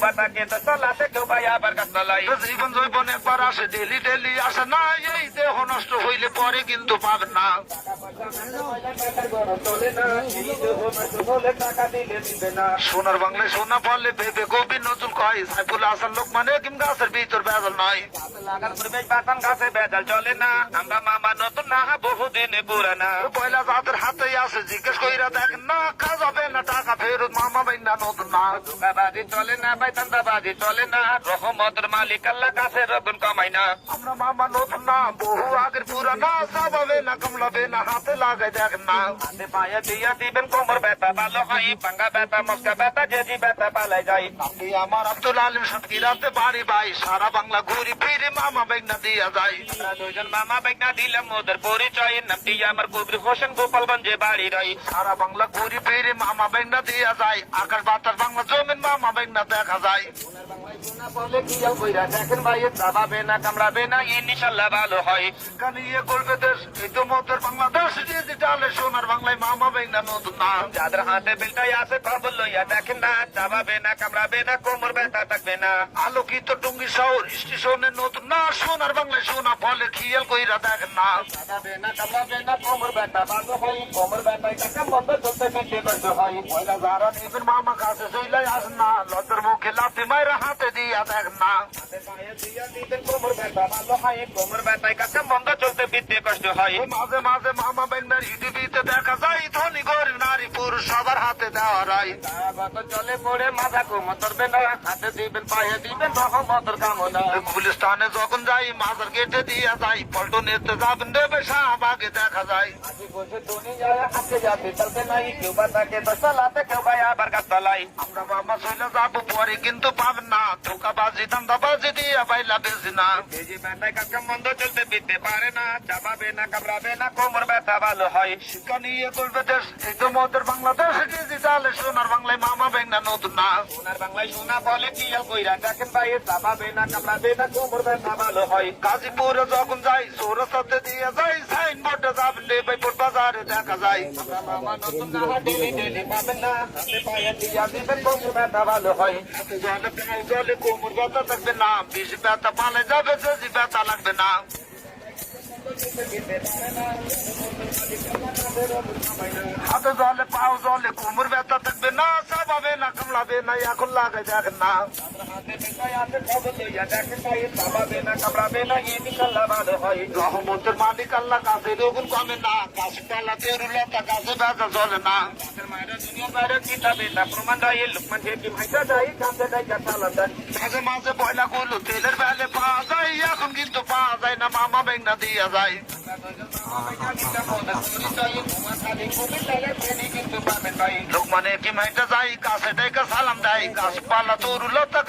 বাতাকে তো চলাতে কেউ ভাই আবার গাছ তলাই জীবন জৈবন একবার আসে ডেলি ডেলি আসে। না এই দেহ নষ্ট হইলে পরে কিন্তু পাবেন না। চলে না এই দেহ নষ্ট হলে টাকা দিলে দিবে না সোনার বাংলায় সোনা ফলে ভেবে কবি নতুন কয় সাইফুল হাসান লোক মানে কিম গাছের ভিতর বেজাল নয় বাতান গাছে বেজাল চলে না আমরা মামা নতুন না বহুদিনে পুরানা পয়লা যাদের হাতেই আছে জিজ্ঞেস কইরা দেখেন না কাজ হবে না টাকা ফেরত মামা বাইনা নতুন না। চলে না দান্দাবাজি চলে না। রহমতের মালিক আল্লাহ কাছে রগুন কামাই না। আমরা মামা নতুন না, বহু আগের পুরানা হবে না কমলাবে না হাতে লাগাই দেখেন না হাতে পায়ে দিয়া দিবেন কোমর ব্যথা ভালো হয় পাঙ্গা ব্যথা মস্কা ব্যথা যেজি ব্যথা পালাই যায় আপনি আমার আব্দুল আলিম সাতকিরাতে বাড়ি ভাই সারা বাংলা ঘুরি ফিরে মামা বাইনা দিয়া আমরা দুইজন মামা বাইকনা দিলাম ওদের পরিচয় নামটি আমার কবির হোসেন গোপালগঞ্জে বাড়ি রই সারা বাংলা ঘুরি ফিরে মামা বাইনা দিয়া যায় আকাশ বাতাস বাংলা জমিন মামা বাইনা দেখা যায় বলে কি কইরা দেখেন ভাই চাবাবে না কামড়াবে না ইনশাল্লাহ ভালো হয় কানিয়ে করবে দেশ এই তো মতের বাংলাদেশ যাদের হাতে বেলটাই আছে খবর লইয়া দেখেন না চাবাবে না কামড়াবে না কোমর ব্যথা থাকবে না আলোকিত টুঙ্গি শহর স্টেশনে নতুন না সোনার বাংলায় সোনা ফলে খেয়াল কইরা দেখেন না চাবাবে না কামড়াবে না কোমর ব্যথা ভালো হয় কোমর ব্যথায় টাকা বন্ধ চলতে ফিরতে করতে হয় পয়লা যারা নিবেন মামা কাছে চইলাই আসেন না লজ্জার মুখে লাথি মাইরা হাতে দিয়া দেখেন না কোমর ব্যথা ভালো হয় কোমর ব্যথায় কাকা বন্ধ চলতে ফিরতে কষ্ট হয় মাঝে মাঝে মামা বাইনার ইউটিভিতে দেখা ধনী গরিব নারী পুরুষ সবার হাতে দেওয়া কত চলে পড়ে মাথা ধরবে না হাতে দিবেন পায়ে দিবেন রহমতের কামনা গুলিস্তানে যখন যাই মাজার গেটে দিয়া যাই পল্টনেতে যাবেন দেবে শাহবাগে দেখা যায়। বসে দুনিয়ায় হাতে যাতে চলতে নাই কেউ বা তাকে তো কেউ ভাই আবার গাছ আমরা মামা চলে যাব পরে কিন্তু পাবেন না। ধোকাবাজি ধান্দাবাজি দিয়া বাইলা বেশি না। এই যে ব্যথায় কাকা বন্ধ চলতে পারে না চাপাবে না কামড়াবে না কোমর ব্যথা ভালো হয়। শিক্ষা নিয়ে করবে দেশ এই তো মদের বাংলাদেশ ডিজিটালে সোনার বাংলায় মামা বাইনা নতুন না। সোনার বাংলায় সোনা বলে কি আর কইরা? দেখেন ভাই চাপাবে না কামড়াবে না কোমর ব্যথা ভালো হয়। গাজীপুরে যখন যাই সৌরসাতে দিয়ে যাই সাইন বোর্ডে যাবেন লেবাইপুর বাজারে দেখা যায়। আমরা মামা নতুন না ডেলি ডেলি পাবেন না। হাতে পায়ে দিয়া দিবেন কোমর ব্যথা ভালো হয়। জলে জলে কোমর ব্যথা থাকবে না বেশি ব্যথা পালে যাবে যদি ব্যথা লাগবে না। হাতে জলে পাও জলে কোমর ব্যথা থাকবে না চাবাবে না কামলাবে না এখন লাগাই দেখেন না হাতে বেকায় আছে খবর লইয়া দেখেন ভাই চাপাবে না কামড়াবে না ইনশাল্লাহ ভালো হয় রহমতের মালিক আল্লাহ কাছে রোগুন কমে না গাছপালা তেরুলতা গাছে ব্যথা চলে না আমাদের মায়েরা দুনিয়া বাইরে কিতাবে তা প্রমাণ রায় লোকমান যে ভাইটা যাই কাছে যাই চালান দেয় মাঝে মাঝে পয়লা গুলো তেলের বেলে পাওয়া যায় এখন কিন্তু পাওয়া যায় না মামা বেগনা দিয়া যায় লোক মানে কি মাইটা যাই? কাছে ডেকে সালাম দেয়। গাছপালা তরুলতা